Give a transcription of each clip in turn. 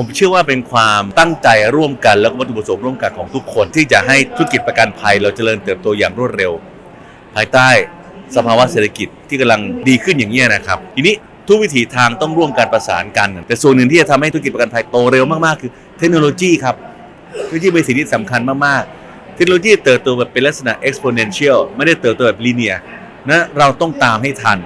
ผมเชื่อว่าเป็นความตั้งใจร่วมกัน แล้วก็วัตถุประสงค์ร่วมกันของทุกคน ที่จะให้ธุรกิจประกันภัย เราเจริญเติบโตอย่างรวดเร็ว ภายใต้สภาวะเศรษฐกิจที่กำลังดีขึ้นอย่างนี้นะครับ ทีนี้ทุกวิถีทางต้องร่วมกันประสานกัน แต่ส่วนหนึ่งที่จะทำให้ธุรกิจประกันภัยโตเร็วมากๆ คือเทคโนโลยีครับเทคโนโลยีเป็นสิ่งที่สำคัญมากๆ เทคโนโลยีเติบโตแบบเป็นลักษณะ exponential ไม่ได้เติบโตแบบ linear นะเราต้องตามให้ทัน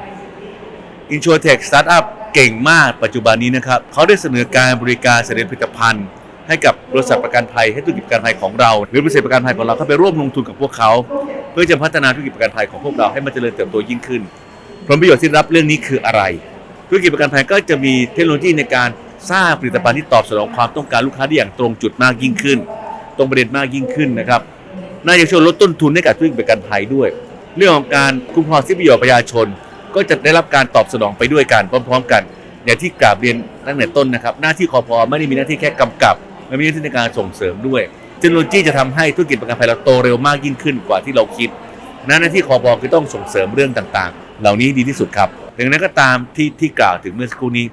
อินชัวเทคสตาร์ทอัพ เก่งมากปัจจุบันนี้นะครับเขาได้เสนอการบริการเสนอผลิตภัณฑ์ ให้กับบริษัทประกันภัยให้ธุรกิจประกันภัยของเรา หรือบริษัทประกันภัยของเราเข้าไปร่วมลงทุนกับพวกเขา เพื่อจะพัฒนาธุรกิจประกันภัยของพวกเราให้มันเจริญเติบโตยิ่งขึ้น ผลประโยชน์ที่รับเรื่องนี้คืออะไร ธุรกิจประกันภัยก็จะมีเทคโนโลยีในการสร้างผลิตภัณฑ์ที่ตอบสนองความต้องการลูกค้าได้อย่างตรงจุดมากยิ่งขึ้น ตรงประเด็นมากยิ่งขึ้นนะครับน่าจะช่วยลดต้นทุนให้กับธุรกิจประกันภัยด้วย เรื่องของการคุ้มครองสิทธิประโยชน์ประชาชน ก็จะได้รับการตอบสนองไปด้วยกันพร้อม ๆ กัน อย่างที่กราบเรียนตั้งแต่ต้นนะครับ หน้าที่คอพอไม่ได้มีหน้าที่แค่กำกับมันมีหน้าที่ในการส่งเสริมด้วยเทคโนโลยีจะทำให้ธุรกิจประกันภัยเราโตเร็วมากยิ่งขึ้นกว่าที่เราคิดหน้าที่คอพอคือต้องส่งเสริมเรื่องต่างๆ เหล่านี้ดีที่สุดครับดังนั้นก็ตามที่ที่กล่าวถึงเมื่อสักครู่นี้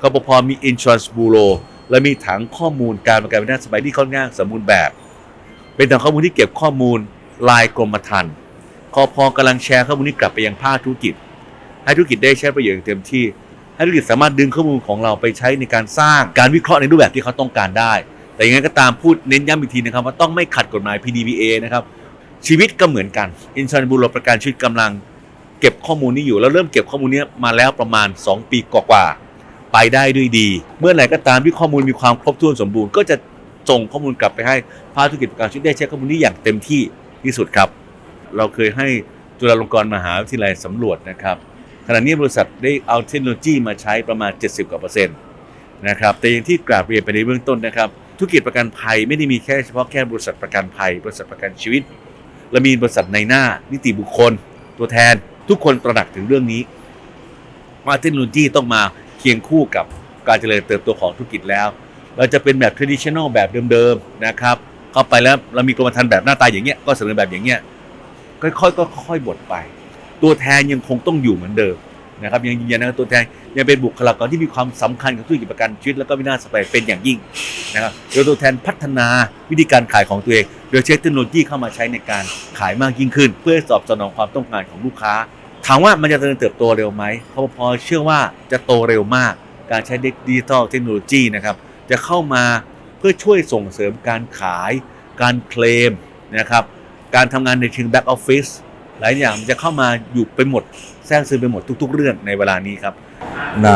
คอปพมี Insurance Bureau และมีถังข้อมูลการประกันวินาศภัยที่ค่อนข้างสมบูรณ์แบบ เป็นถังข้อมูลที่เก็บข้อมูลลายกรมธรรม์คอพอกำลังแชร์ข้อมูลนี้กลับไปยังภาคธุรกิจ ให้ธุรกิจได้ใช้ประโยชน์อย่างเต็มที่ ให้ธุรกิจสามารถดึงข้อมูลของเราไปใช้ในการสร้างการวิเคราะห์ในรูปแบบที่เขาต้องการได้ แต่ยังไงก็ตามพูดเน้นย้ำอีกทีนะครับว่าต้องไม่ขัดกฎหมาย PDPA นะครับชีวิตก็เหมือนกันอินชันบูโรประกันชีวิตกำลังเก็บข้อมูลนี้อยู่แล้วเริ่มเก็บข้อมูลนี้มาแล้วประมาณ 2 ปีกว่าๆไปได้ด้วยดี เมื่อไหร่ก็ตามที่ข้อมูลมีความครบถ้วนสมบูรณ์ก็จะส่งข้อมูลกลับไปให้ภาคธุรกิจประกันชีวิตได้ใช้ข้อมูลนี้อย่างเต็มที่ที่สุดครับ เราเคยให้จุฬาลงกรณ์มหาวิทยาลัยสำรวจนะครับ ขณะนี้บริษัทได้เอาเทคโนโลยีมาใช้ประมาณ 70กว่าเปอร์เซ็นต์นะครับแต่อย่างที่กราบเรียนไปในเบื้องต้นนะครับ ธุรกิจประกันภัยไม่ได้มีแค่เฉพาะแค่บริษัทประกันภัย บริษัทประกันชีวิต และมีบริษัทในหน้า นิติบุคคล ตัวแทน ทุกคนตระหนักถึงเรื่องนี้ว่าเทคโนโลยีต้องมาเคียงคู่กับการเจริญเติบโตของธุรกิจแล้ว เราจะเป็นแบบ traditional แบบเดิมๆนะครับเข้าไปแล้วเรามีกรมธรรม์แบบหน้าตาอย่างเงี้ยก็เสนอแบบอย่างเงี้ยค่อยๆก็ค่อยๆบดไป ตัวแทนยังคงต้องอยู่เหมือนเดิมนะครับยังยืนยันนะครับตัวแทนยังเป็นบุคลากรที่มีความสำคัญกับธุรกิจประกันชีวิตแล้วก็วินาศภัยเป็นอย่างยิ่งนะครับโดยตัวแทนพัฒนาวิธีการขายของตัวเอง โดยใช้เทคโนโลยีเข้ามาใช้ในการขายมากยิ่งขึ้น เพื่อตอบสนองความต้องการของลูกค้า ถามว่ามันจะเจริญเติบโตเร็วไหมคอพอเชื่อว่าจะโตเร็วมาก การใช้ดิจิทัลเทคโนโลยีนะครับจะเข้ามาเพื่อช่วยส่งเสริมการขาย การเคลมนะครับการทำงานในเชิงแบ็กออฟฟิศ หลายอย่างมันจะเข้ามาอยู่ไปหมดแทรกซึมไปหมดทุก ๆ เรื่องในเวลานี้ครับ ใน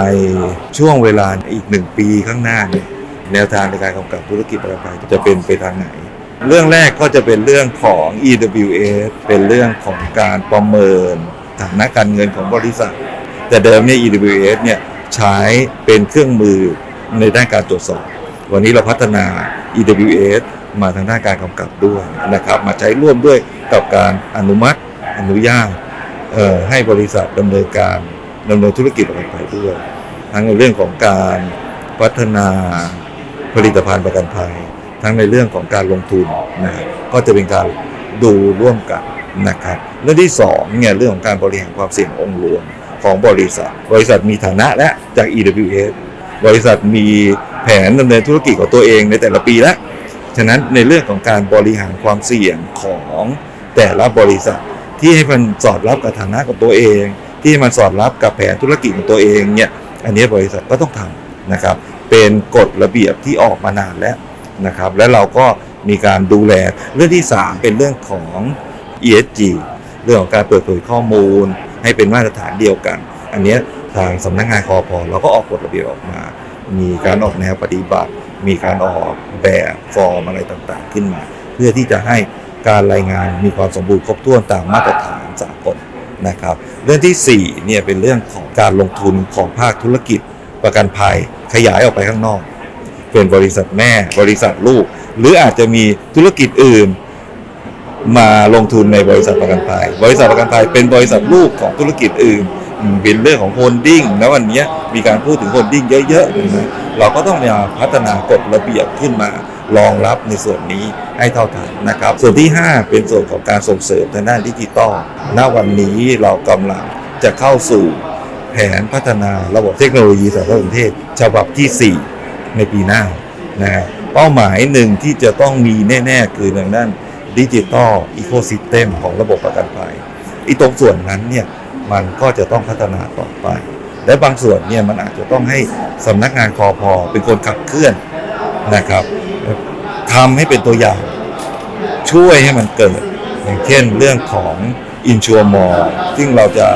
ช่วงเวลาอีกหนึ่งปีข้างหน้าเนี่ยแนวทางในการกำกับธุรกิจประกันภัยจะเป็นไปทางไหน เรื่องแรกก็จะเป็นเรื่องของ EWS เป็นเรื่องของการประเมินฐานะการเงินของบริษัท แต่เดิมเนี่ย EWS เนี่ยใช้เป็นเครื่องมือในด้านการตรวจสอบ วันนี้เราพัฒนา EWS มาทางด้านการกำกับด้วยนะครับ มาใช้ร่วมด้วยกับการอนุมัติ อนุญาตให้บริษัทดำเนินการดำเนินธุรกิจประกันภัยด้วย ทั้งในเรื่องของการพัฒนาผลิตภัณฑ์ประกันภัย ทั้งในเรื่องของการลงทุนนะครับก็จะเป็นการดูร่วมกันนะครับเรื่องที่สองเนี่ยเรื่องของการบริหารความเสี่ยงองค์รวมของบริษัท บริษัทมีฐานะและจาก EWS บริษัทมีแผนดำเนินธุรกิจของตัวเองในแต่ละปีแล้ว ฉะนั้นในเรื่องของการบริหารความเสี่ยงของแต่ละบริษัท ที่ให้มันสอดรับกับฐานะของตัวเอง ที่มันสอดรับกับแผนธุรกิจของตัวเองเนี่ยอันนี้บริษัทก็ต้องทำนะครับ เป็นกฎระเบียบที่ออกมานานแล้วนะครับ และเราก็มีการดูแลเรื่องที่ 3 เป็นเรื่องของ ESG เรื่องของการเปิดเผยข้อมูล ให้เป็นมาตรฐานเดียวกัน อันนี้ทางสำนักงานคอพอเราก็ออกกฎระเบียบออกมา มีการออกแนวปฏิบัติ มีการออกแบบฟอร์มอะไรต่างๆ ขึ้นมา เพื่อที่จะให้ การรายงานมีความสมบูรณ์ครบถ้วนตามมาตรฐานสากลนะครับ เรื่องที่4เนี่ยเป็นเรื่องของการลงทุนของภาคธุรกิจ ประกันภัยขยายออกไปข้างนอก เป็นบริษัทแม่ บริษัทลูก หรืออาจจะมีธุรกิจอื่น มาลงทุนในบริษัทประกันภัย บริษัทประกันภัยเป็นบริษัทลูกของธุรกิจอื่นเป็นเรื่องของโฮลดิ้งแล้ววันนี้มีการพูดถึงโฮลดิ้งเยอะๆเราก็ต้องมาพัฒนากฎระเบียบขึ้นมา รองรับในส่วนนี้ให้เท่าทันนะครับ ส่วนที่ 5 เป็นส่วนของการส่งเสริมทางด้านดิจิตอลณวันนี้เรากำลังจะเข้าสู่แผนพัฒนาระบบเทคโนโลยีสารสนเทศฉบับที่ 4 ในปีหน้านะฮะเป้าหมายหนึ่งที่จะต้องมีแน่ ๆ คือทางด้านดิจิตอลอีโคซิสเต็มของระบบประกันภัยอีตรงส่วนนั้นเนี่ยมันก็จะต้องพัฒนาต่อไป และบางส่วนเนี่ยมันอาจจะต้องให้สำนักงานคอพอเป็นคนขับเคลื่อนนะครับ ทำให้เป็นตัวอย่าง ช่วยให้มันเกิด อย่างเช่นเรื่องของ i n s u r m o r ซึ่งเราจะ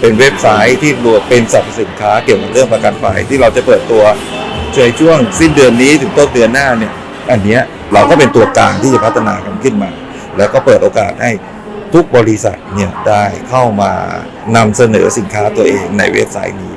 เป็นเว็บไซต์ที่รวมเป็นสรรพสินค้าเกี่ยวกับเรื่องประกันภัยที่เราจะเปิดตัวในช่วงสิ้นเดือนนี้ถึงต้นเดือนหน้าเนี่ยอันเนี้ยเราก็เป็นตัวกลางที่จะพัฒนากันขึ้นมา แล้วก็เปิดโอกาสให้ทุกบริษัทเนี่ยได้เข้ามานำเสนอสินค้าตัวเองในเว็บไซต์นี้